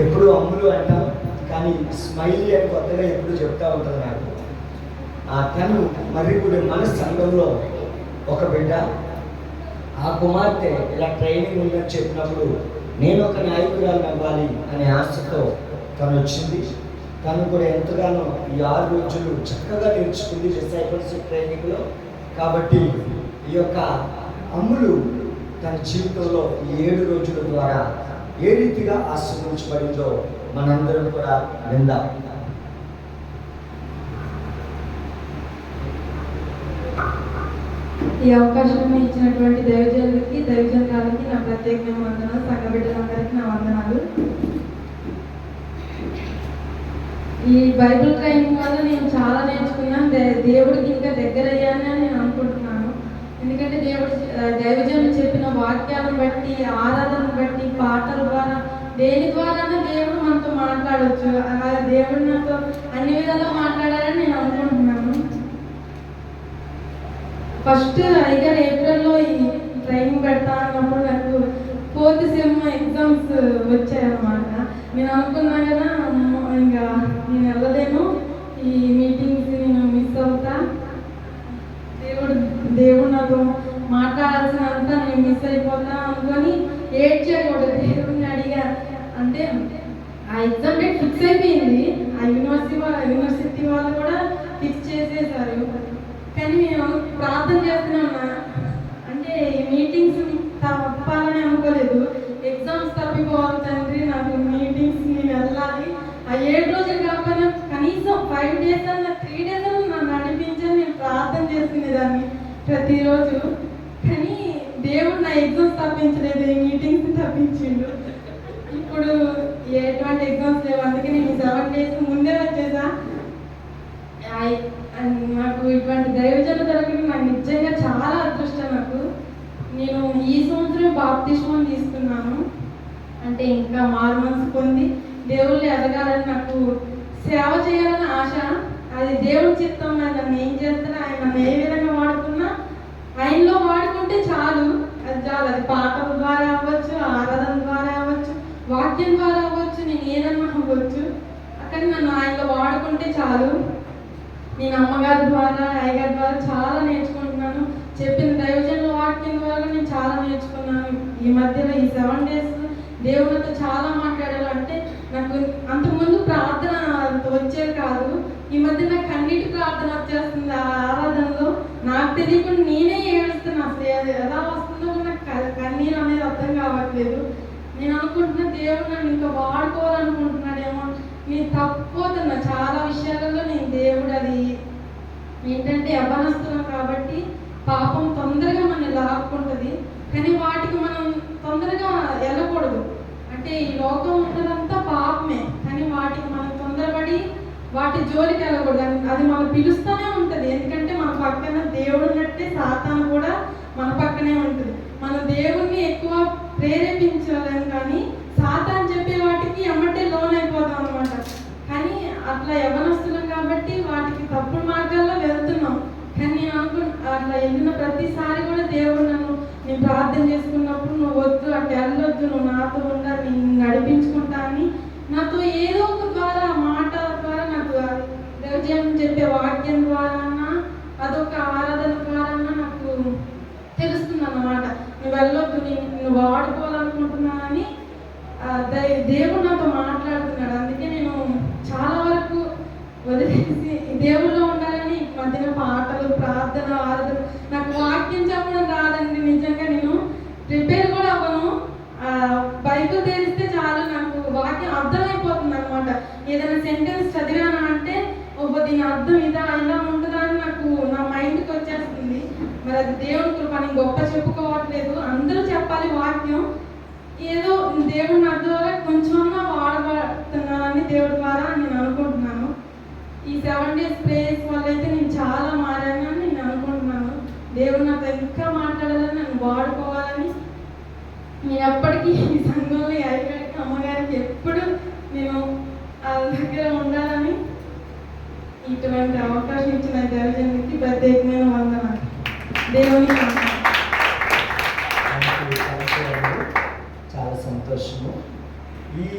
ఎప్పుడు అమ్ములు అంటాం కానీ స్మైలీ అని కొత్తగా ఎప్పుడు చెప్తా ఉంటుంది నాకు. ఆ తను మరి ఇప్పుడు మన సంఘంలో ఒక బిడ్డ ఆ కుమార్తె ఇలా ట్రైనింగ్ ఉందని చెప్పినప్పుడు నేను ఒక నాయకురాలు అవ్వాలి అనే ఆశతో తను వచ్చింది. తను కూడా ఎంతగానో ఈ ఆరు రోజులు చక్కగా నేర్చుకుంది డిసైపుల్షిప్ ట్రైనింగ్లో కాబట్టి ఈ యొక్క అమ్ములు తన జీవితంలో ఈ ఏడు రోజుల ద్వారా ఏ రీతిగా ఆశీర్వించబడిందో మనందరం కూడా విందాం ఈ అవకాశం ఇచ్చినటువంటి దైవజనులకి దైవజనులకి నా ప్రత్యేకమైన వందనాలు సంఘ బిడ్డలందరికీ నా వందనాలు. ఈ బైబిల్ ట్రైనింగ్ వల్ల నేను చాలా నేర్చుకున్నాను. దేవుడికి ఇంకా దగ్గర అయ్యానని నేను అనుకుంటున్నాను. ఎందుకంటే దేవుడు ఆ, దైవజనులు వాక్యాన్ని వాక్యాలను బట్టి ఆరాధనను బట్టి పాటల ద్వారా దేని ద్వారా దేవుడు మనతో మాట్లాడవచ్చు అలా దేవుడు నాతో అన్ని విధాలుగా మాట్లాడాలని నేను అనుకుంటున్నాను. ఫస్ట్ ఐగర్ ఏప్రిల్లో ఈ ట్రైనింగ్ పెడతా అన్నప్పుడు నాకు ఫోర్త్ సెమ్ ఎగ్జామ్స్ వచ్చాయన్నమాట. నేను అనుకున్నా కదా ఇంకా నేను వెళ్ళలేను. ఈ మీటింగ్స్ నేను మిస్ అవుతా. దేవుడు దేవుడు నాతో మాట్లాడాల్సినంత నేను మిస్ అయిపోతా అనుకొని ఏడ్చేయకూడదు దేవుడిని అడిగా. అంటే ఆ ఎగ్జామ్ డేట్ ఫిక్స్ అయిపోయింది. ఆ యూనివర్సిటీ వాళ్ళ యూనివర్సిటీ వాళ్ళు కూడా ఫిక్స్ చేసేసారు. కానీ మేము ప్రార్థన చేస్తున్నా అంటే ఈ మీటింగ్స్ తప్పాలని అనుకోలేదు. ఎగ్జామ్స్ తప్పిపోవాలి తండ్రి నాకు మీటింగ్స్ నేను వెళ్ళాలి. ఆ ఏడు రోజులు కాకపోయినా కనీసం ఫైవ్ డేస్ అన్న త్రీ డేస్ అన్న నన్ను నడిపించని నేను ప్రార్థన చేసుకునేదాన్ని ప్రతిరోజు. కానీ దేవుడు నా ఎగ్జామ్స్ తప్పించలేదు మీటింగ్స్ తప్పించిండు. ఇప్పుడు ఎటువంటి ఎగ్జామ్స్ లేవు అందుకే నేను సెవెన్ డేస్ ముందే వచ్చేసా. అండ్ నాకు ఇటువంటి దైవజన దొరకడం నాకు నిజంగా చాలా అదృష్టం నాకు. నేను ఈ సంవత్సరం బాప్తిష్మం తీసుకున్నాను. అంటే ఇంకా మారు మనసు పొంది దేవుళ్ళు ఎదగాలని నాకు సేవ చేయాలని ఆశ. అది దేవుడి చిత్తం మరి నన్ను ఏం చేస్తారో ఆయన ఏ విధంగా ఆయనలో వాడుకుంటే చాలు. అది చాలు. అది పాటల ద్వారా అవ్వచ్చు ఆరాధన ద్వారా అవ్వచ్చు వాక్యం ద్వారా అవ్వచ్చు నేను ఏదన్నా అవ్వచ్చు. అక్కడ నన్ను ఆయనలో వాడుకుంటే చాలు. నేను అమ్మగారి ద్వారా అయ్యగారి ద్వారా చాలా నేర్చుకుంటున్నాను. చెప్పిన దైవజనుల వాక్యం ద్వారా నేను చాలా నేర్చుకున్నాను. ఈ మధ్యలో ఈ సెవెన్ డేస్ దేవునితో చాలా మాట్లాడాలంటే నాకు అంతకుముందు ప్రార్థన ఈ మధ్య నాకు కన్నీటి ప్రార్థన వచ్చేస్తుంది. ఆ ఆరాధనలో నాకు తెలియకుండా నేనే ఏడుస్తున్నా. అసలు అది ఎలా వస్తుందో నాకు క- కన్నీరు అనేది అర్థం కావట్లేదు. నేను అనుకుంటున్నా దేవుడు నన్ను ఇంకా వాడుకోవాలనుకుంటున్నాడేమో. నేను తప్పిపోతున్నా. చాలా విషయాలలో నేను దేవుడు అది ఏంటంటే అభనస్తున్నాం కాబట్టి పాపం తొందరగా మనం లాక్కుంటుంది. కానీ వాటికి మనం తొందరగా వెళ్ళకూడదు. అంటే ఈ లోకం ఉన్నదంతా పాపమే. కానీ వాటికి వాటి జోలికి వెళ్ళకూడదు. అది- మనం పిలుస్తూనే ఉంటుంది. ఎందుకంటే మన పక్కన దేవుడు ఉన్నట్టే సాతాను కూడా మన పక్కనే ఉంటుంది. మనం దేవుణ్ణి ఎక్కువ ప్రేరేపించాలని కానీ సాతాన్ చెప్పే వాటికి ఎమ్మటే లోన్ అయిపోతాం అనమాట కానీ అట్లా యవనస్తులం కాబట్టి వాటికి తప్పుడు మార్గాల్లో వెళ్తున్నాం. కానీ నేను అనుకు అట్లా వెళ్ళిన ప్రతిసారి కూడా దేవుడు నన్ను నేను ప్రార్థన చేసుకున్నప్పుడు నువ్వు వద్దు అట్లా వెళ్ళొద్దు నువ్వు నాతో ఉండాలి నేను నడిపించుకుంటా అని నాతో ఏదో ఒక ద్వారా మాట ద్వారా నాకు దైవజనం చెప్పే వాక్యం ద్వారా అదొక ఆరాధన ద్వారా నాకు తెలుస్తుంది అన్నమాట నువ్వు వెళ్ళొద్దు నువ్వు వాడుకోవాలనుకుంటున్నానని దై- దేవుడు నాతో మాట్లాడుతున్నాడు. అందుకే నేను చాలా వరకు వదిలేసి దేవుడిలో ఉండాలని మధ్యన పాటలు ప్రార్థన ఆరాధన నాకు వాక్యం చెప్పడం రాదండి నిజంగా నేను. ప్రిపేర్ కూడా అవ్వను. ఆ, బైబిల్ తెలిస్తే చాలు నాకు వాక్యం అర్థమైపోతుంది అనమాట ఏదైనా సెంటెన్స్ చదివా దీని అర్థం ఇదా ఇలా ఉంటుందా అని నాకు నా మైండ్కి వచ్చేస్తుంది. మరి అది దేవుని కృప నేను గొప్ప చెప్పుకోవట్లేదు. అందరూ చెప్పాలి వాక్యం. ఏదో దేవుడు నా ద్వారా కొంచెమన్నా వాడబడుతున్నానని దేవుడి ద్వారా నేను అనుకుంటున్నాను. ఈ సెవెన్ డేస్ ప్రేయర్స్ వల్ల అయితే నేను చాలా మారానని నేను అనుకుంటున్నాను. దేవుడు నాతో ఇంకా మాట్లాడాలని నన్ను వాడుకోవాలని నేను ఎప్పటికీ ఈ సంఘంలో ఈ అయ్యగారికి అమ్మగారికి ఎప్పుడు నేను వాళ్ళ దగ్గర ఉండాలి ఇటువంటి అవకాశం ఇచ్చిన దేవజనుడికి ప్రత్యేకమైన వందనాలు. దేవుని